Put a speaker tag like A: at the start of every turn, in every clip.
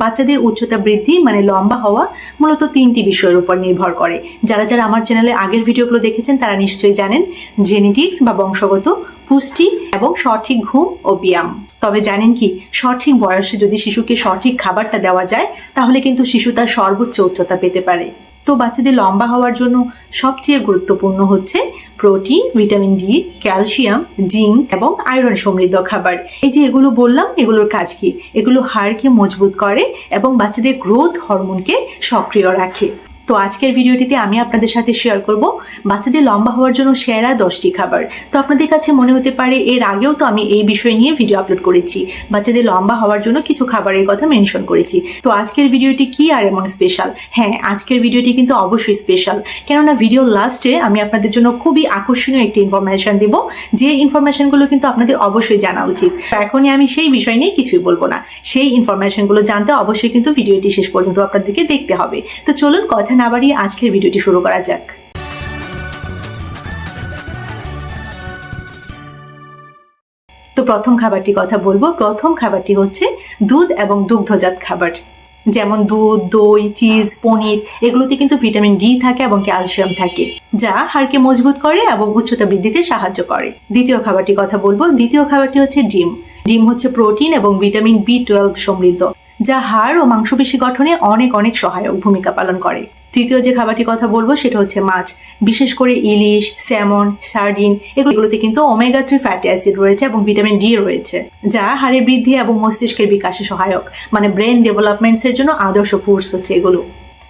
A: বাচ্চাদের উচ্চতা বৃদ্ধি মানে লম্বা হওয়া মূলত তিনটি বিষয়ের উপর নির্ভর করে। যারা যারা আমার চ্যানেলে আগের ভিডিওগুলো দেখেছেন, তারা নিশ্চয়ই জানেন জেনেটিক্স বা বংশগত পুষ্টি এবং সঠিক ঘুম ও ব্যায়াম। তবে জানেন কি, সঠিক বয়সে যদি শিশুকে সঠিক খাবারটা দেওয়া যায়, তাহলে কিন্তু শিশু তার সর্বোচ্চ উচ্চতা পেতে পারে। তো বাচ্চাদের লম্বা হওয়ার জন্য সবচেয়ে গুরুত্বপূর্ণ হচ্ছে protein, vitamin D, calcium, zinc এবং আয়রন সমৃদ্ধ খাবার। এই যে এগুলো বললাম, এগুলোর কাজ কি? এগুলো হাড়কে মজবুত করে এবং বাচ্চাদের গ্রোথ হরমোনকে সক্রিয় রাখে। তো আজকের ভিডিওটিতে আমি আপনাদের সাথে শেয়ার করব বাচ্চাদের লম্বা হওয়ার জন্য সেরা দশটি খাবার। তো আপনাদের কাছে মনে হতে পারে এর আগেও তো আমি এই বিষয় নিয়ে ভিডিও আপলোড করেছি। বাচ্চাদের লম্বা হওয়ার জন্য কিছু খাবারের কথা মেনশন করেছি। তো আজকের ভিডিওটি কি আর এমন স্পেশাল হ্যাঁ আজকের ভিডিওটি কিন্তু অবশ্যই স্পেশাল কেননা ভিডিও লাস্টে আমি আপনাদের জন্য খুবই আকর্ষণীয় একটি ইনফরমেশন দিব। যে ইনফরমেশনগুলো কিন্তু আপনাদের অবশ্যই জানা উচিত। এখনই আমি সেই বিষয় নিয়ে কিছুই বলব না। সেই ইনফরমেশনগুলো জানতে অবশ্যই কিন্তু ভিডিওটি শেষ পর্যন্ত আপনাদেরকে দেখতে হবে। তো চলুন কথা না বাড়িয়ে আজকের ভিডিওটি শুরু করা যাক। তো প্রথম খাবারটি কথা বলব। প্রথম খাবারটি হচ্ছে দুধ এবং দুগ্ধজাত খাবার। যেমন দুধ, দই, চিজ, পনির, এগুলোতে কিন্তু ভিটামিন ডি থাকে এবং ক্যালসিয়াম থাকে, যা হাড়কে মজবুত করে এবং উচ্চতা বৃদ্ধিতে সাহায্য করে। দ্বিতীয় খাবারটি কথা বলব। দ্বিতীয় খাবারটি হচ্ছে ডিম। ডিম হচ্ছে প্রোটিন এবং ভিটামিন বি টুয়েলভ সমৃদ্ধ, যা হাড় ও মাংসপেশি গঠনে অনেক অনেক সহায়ক ভূমিকা পালন করে। তৃতীয় যে খাবারটির কথা বলব, সেটা হচ্ছে মাছ। বিশেষ করে ইলিশ, স্যামন, সার্ডিন, এগুলোতে কিন্তু ওমেগা থ্রি ফ্যাটি অ্যাসিড রয়েছে এবং ভিটামিন ডি রয়েছে, যা হাড়ের বৃদ্ধি এবং মস্তিষ্কের বিকাশে সহায়ক। মানে ব্রেন ডেভেলপমেন্টসের জন্য আদর্শ ফুডস হচ্ছে এগুলো।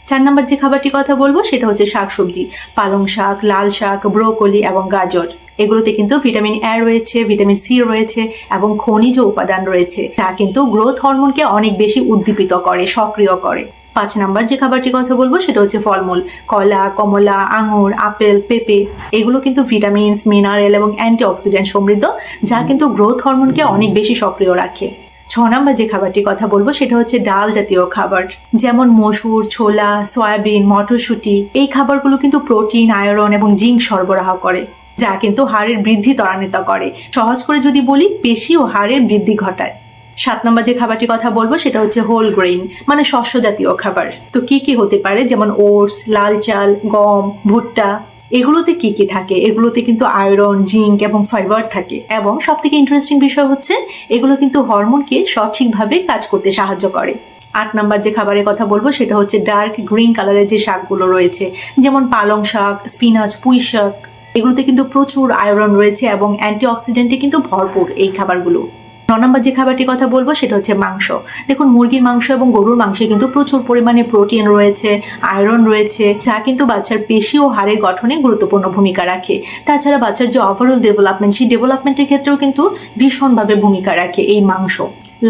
A: চার নম্বর যে খাবারটি কথা বলব, সেটা হচ্ছে শাকসবজি। পালং শাক, লাল শাক, ব্রোকলি এবং গাজর। এগুলোতে কিন্তু ভিটামিন এ রয়েছে ভিটামিন সি রয়েছে এবং খনিজ উপাদান রয়েছে তা কিন্তু গ্রোথ হরমোনকে অনেক বেশি উদ্দীপিত করে, সক্রিয় করে। পাঁচ নাম্বার যে খাবারটি কথা বলব সেটা হচ্ছে ফলমূল। কলা কমলা আঙুর আপেল পেঁপে এগুলো কিন্তু ভিটামিনস মিনারেল এবং অ্যান্টিঅক্সিডেন্ট সমৃদ্ধ যা কিন্তু গ্রোথ হরমোনকে অনেক বেশি সক্রিয় রাখে। ছ নম্বর যে খাবারটি কথা বলব সেটা হচ্ছে ডাল জাতীয় খাবার। যেমন মসুর ছোলা সয়াবিন মটরশুঁটি এই খাবারগুলো কিন্তু প্রোটিন আয়রন এবং জিঙ্ক সরবরাহ করে যা কিন্তু হাড়ের বৃদ্ধি ত্বরান্বিত করে। সহজ করে যদি বলি পেশি ও হাড়ের বৃদ্ধি ঘটায়। সাত নম্বর যে খাবারটি কথা বলব, সেটা হচ্ছে হোল গ্রেইন মানে শস্য জাতীয় খাবার। তো কি কি হতে পারে? যেমন ওটস, লাল চাল, গম, ভুট্টা, এগুলোতে কি কি থাকে? এগুলোতে কিন্তু আয়রন, জিঙ্ক এবং ফাইবার থাকে। এবং সব থেকে ইন্টারেস্টিং বিষয় হচ্ছে, এগুলো কিন্তু হরমোনকে সঠিকভাবে কাজ করতে সাহায্য করে। আট নাম্বার যে খাবারের কথা বলব, সেটা হচ্ছে ডার্ক গ্রিন কালারের যে শাকগুলো রয়েছে, যেমন পালং শাক স্পিনাচ পুঁই শাক, এগুলোতে কিন্তু প্রচুর আয়রন রয়েছে এবং অ্যান্টিঅক্সিডেন্টে কিন্তু ভরপুর এই খাবারগুলো। ন নম্বর যে খাবারটির কথা বলব, সেটা হচ্ছে মাংস। দেখুন, মুরগির মাংস এবং গরুর মাংসে কিন্তু প্রচুর পরিমাণে প্রোটিন রয়েছে আয়রন রয়েছে, যা কিন্তু বাচ্চার পেশি ও হাড়ের গঠনে গুরুত্বপূর্ণ ভূমিকা রাখে। তাছাড়া বাচ্চার যে ওভারঅল ডেভেলপমেন্ট সেই ডেভেলপমেন্টের ক্ষেত্রেও কিন্তু ভীষণভাবে ভূমিকা রাখে এই মাংস।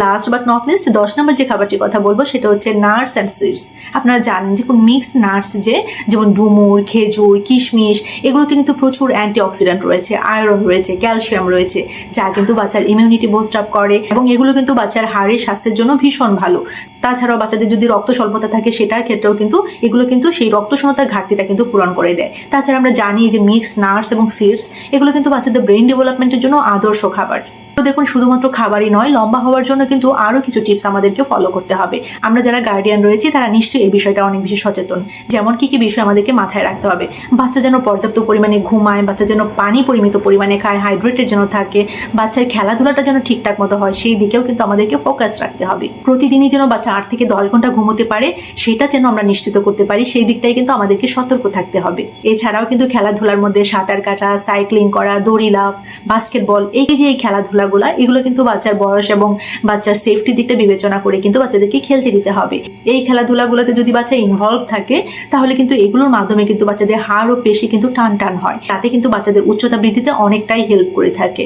A: লাস্ট বাট নট লিস্ট দশ নম্বর যে খাবারটির কথা বলব, সেটা হচ্ছে নাটস অ্যান্ড সিডস আপনারা জানেন যে কোন মিক্সড নাটস যে, যেমন ডুমুর, খেজুর, কিশমিশ, এগুলোতে কিন্তু প্রচুর অ্যান্টিঅক্সিডেন্ট রয়েছে আয়রন রয়েছে ক্যালসিয়াম রয়েছে, যা কিন্তু বাচ্চার ইমিউনিটি বুস্ট আপ করে এবং এগুলো কিন্তু বাচ্চার হাড়ের স্বাস্থ্যের জন্য ভীষণ ভালো। তাছাড়াও বাচ্চাদের যদি রক্ত স্বল্পতা থাকে, সেটার ক্ষেত্রেও কিন্তু এগুলো কিন্তু সেই রক্ত রক্তশূন্যতার ঘাটতিটা কিন্তু পূরণ করে দেয়। তাছাড়া আমরা জানি যে মিক্স নাটস এবং সিডস এগুলো কিন্তু বাচ্চাদের ব্রেন ডেভেলপমেন্টের জন্য আদর্শ খাবার। তো দেখুন, শুধুমাত্র খাবারই নয়, লম্বা হওয়ার জন্য কিন্তু আরও কিছু টিপস আমাদেরকে ফলো করতে হবে। আমরা যারা গার্ডিয়ান রয়েছি, তারা নিশ্চয়ই এই বিষয়টা অনেক বেশি সচেতন। যেমন কি কি বিষয় আমাদেরকে মাথায় রাখতে হবে। বাচ্চা যেন পর্যাপ্ত পরিমাণে ঘুমায়, বাচ্চা যেন পানি পরিমিত পরিমাণে খায় হাইড্রেটেড যেন থাকে, বাচ্চার খেলাধুলাটা যেন ঠিকঠাক মতো হয়, সেই দিকেও কিন্তু আমাদেরকে ফোকাস রাখতে হবে। প্রতিদিনই যেন বাচ্চা আট থেকে দশ ঘণ্টা ঘুমোতে পারে, সেটা যেন আমরা নিশ্চিত করতে পারি, সেই দিকটাই কিন্তু আমাদেরকে সতর্ক থাকতে হবে। এছাড়াও কিন্তু খেলাধুলার মধ্যে সাঁতার কাটা সাইক্লিং করা, দড়ি লাফ বাস্কেটবল এই যে এই খেলাধুলা খেলাধুলাগুলা এগুলো কিন্তু বাচ্চার বয়স এবং বাচ্চার সেফটি দিকটা বিবেচনা করে কিন্তু বাচ্চাদেরকে খেলতে দিতে হবে। এই খেলাধুলাগুলোতে যদি বাচ্চা ইনভলভ থাকে, তাহলে কিন্তু এগুলোর মাধ্যমে কিন্তু বাচ্চাদের হাড় ও পেশি কিন্তু টান টান হয়। তাতে কিন্তু বাচ্চাদের উচ্চতা বৃদ্ধিতে অনেকটাই হেল্প করে থাকে।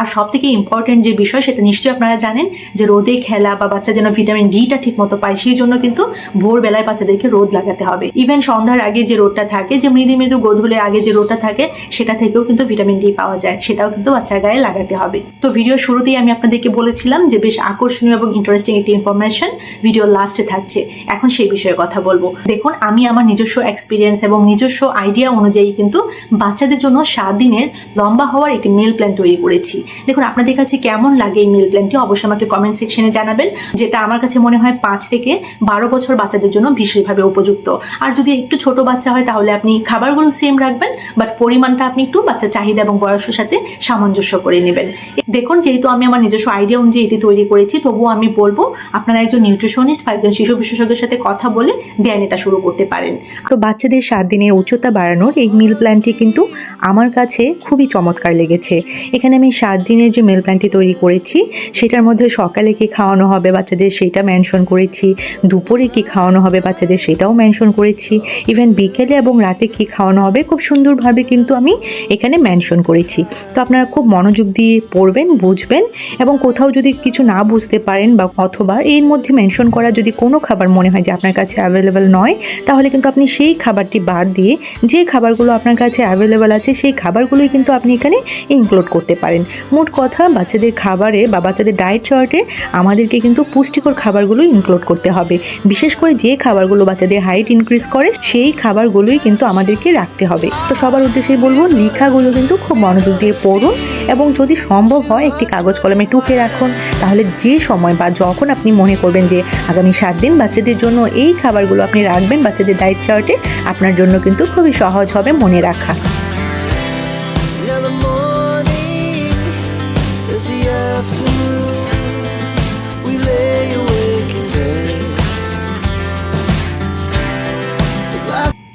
A: আর সব থেকে ইম্পর্টেন্ট যে বিষয় সেটা নিশ্চয়ই আপনারা জানেন যে রোদে খেলা বা বাচ্চা যেন ভিটামিন ডিটা ঠিক মতো পায়, সেই জন্য কিন্তু ভোরবেলায় বাচ্চাদেরকে রোদ লাগাতে হবে। ইভেন সন্ধ্যার আগে যে রোদটা থাকে, যে মৃদু মৃদু গোধূলের আগে যে রোদটা থাকে, সেটা থেকেও কিন্তু ভিটামিন ডি পাওয়া যায়, সেটাও কিন্তু বাচ্চার গায়ে লাগাতে হবে। তো ভিডিও শুরুতেই আমি আপনাদেরকে বলেছিলাম যে বেশ আকর্ষণীয় এবং ইন্টারেস্টিং একটি ইনফরমেশন ভিডিও লাস্টে থাকছে। এখন সেই বিষয়ে কথা বলব। দেখুন, আমি আমার নিজস্ব এক্সপিরিয়েন্স এবং নিজস্ব আইডিয়া অনুযায়ী কিন্তু বাচ্চাদের জন্য সাত দিনের লম্বা হওয়ার একটি মেল প্ল্যান তৈরি করেছি। করেছি। দেখুন, আপনাদের কাছে কেমন লাগে এই মিল প্ল্যানটি অবশ্যই আমাকে কমেন্ট সেকশনে জানাবেন, যেটা আমার কাছে মনে হয় পাঁচ থেকে বারো বছর বাচ্চাদের জন্য বিশেষভাবে উপযুক্ত। আর যদি একটু ছোট বাচ্চা হয়, তাহলে আপনি খাবারগুলো সেম রাখবেন বাট পরিমাণটা আপনি একটু বাচ্চার চাহিদা এবং বয়সের সাথে সামঞ্জস্য করে নেবেন। দেখুন, যেহেতু আমি আমার নিজস্ব আইডিয়া অনুযায়ী এটি তৈরি করেছি, তবুও আমি বলব, আপনারা একজন নিউট্রিশনিস্ট বা একজন শিশু বিশেষজ্ঞের সাথে কথা বলে দেন এটা শুরু করতে পারেন।
B: তো বাচ্চাদের সাত দিনের উচ্চতা বাড়ানোর এই মিল প্ল্যানটি কিন্তু আমার কাছে খুবই চমৎকার লেগেছে। এখানে আমি সাত দিনের যে মিল প্ল্যানটি তৈরি করেছি, সেটার মধ্যে সকালে কি খাওয়ানো হবে বাচ্চাদের সেটা মেনশন করেছি, দুপুরে কি খাওয়ানো হবে বাচ্চাদের সেটাও মেনশন করেছি ইভেন বিকেলে এবং রাতে কি খাওয়ানো হবে খুব সুন্দরভাবে কিন্তু আমি এখানে মেনশন করেছি। তো আপনারা খুব মনোযোগ দিয়ে পড়বেন বুঝবেন এবং কোথাও যদি কিছু না বুঝতে পারেন বা অথবা এর মধ্যে মেনশন করা যদি কোনো খাবার মনে হয় যে আপনার কাছে অ্যাভেলেবেল নয়, তাহলে কিন্তু আপনি সেই খাবারটি বাদ দিয়ে যে খাবারগুলো আপনার কাছে অ্যাভেলেবেল আছে, সেই খাবারগুলোই কিন্তু আপনি এখানে ইনক্লুড করতে পারেন। মোট কথা, বাচ্চাদের খাবারে বা বাচ্চাদের ডায়েট চার্টে আমাদেরকে কিন্তু পুষ্টিকর খাবারগুলো ইনক্লুড করতে হবে। বিশেষ করে যে খাবারগুলো বাচ্চাদের হাইট ইনক্রিজ করে, সেই খাবারগুলোই কিন্তু আমাদেরকে রাখতে হবে। তো সবার উদ্দেশ্যে বলব, লেখাগুলো কিন্তু খুব মনোযোগ দিয়ে পড়ুন এবং যদি সম্ভব হয়, একটি কাগজ কলমে টুকে রাখুন। তাহলে যে সময় বা যখন আপনি মনে করবেন যে আগামী সাত দিন বাচ্চাদের জন্য এই খাবারগুলো আপনি রাখবেন, বাচ্চাদের ডায়েট চার্টে আপনার জন্য কিন্তু খুবই সহজ হবে মনে রাখা।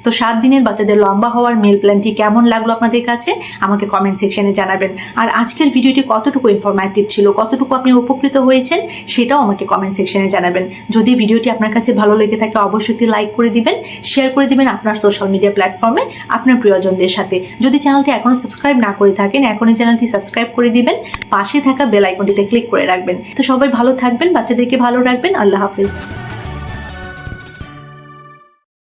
A: তো সাত দিনের বাচ্চাদের লম্বা হওয়ার মেল প্ল্যানটি কেমন লাগল আপনাদের কাছে? আমাকে কমেন্ট সেকশনে জানাবেন। আর আজকের ভিডিওটি কতটুকু ইনফরমেটিভ ছিল, কতটুকু আপনি উপকৃত হয়েছেন, সেটাও আমাকে কমেন্ট সেকশনে জানাবেন। যদি ভিডিওটি আপনার কাছে ভালো লেগে থাকে, অবশ্যই একটি লাইক করে দিবেন শেয়ার করে দিবেন আপনার সোশ্যাল মিডিয়া প্ল্যাটফর্মে আপনার প্রিয়জনদের সাথে। যদি চ্যানেলটি এখনও সাবস্ক্রাইব না করে থাকেন, এখনই চ্যানেলটি সাবস্ক্রাইব করে দিবেন, পাশে থাকা বেল আইকনটিতে ক্লিক করে রাখবেন। তো সবাই ভালো থাকবেন, বাচ্চাদেরকে ভালো রাখবেন, আল্লাহ হাফিজ।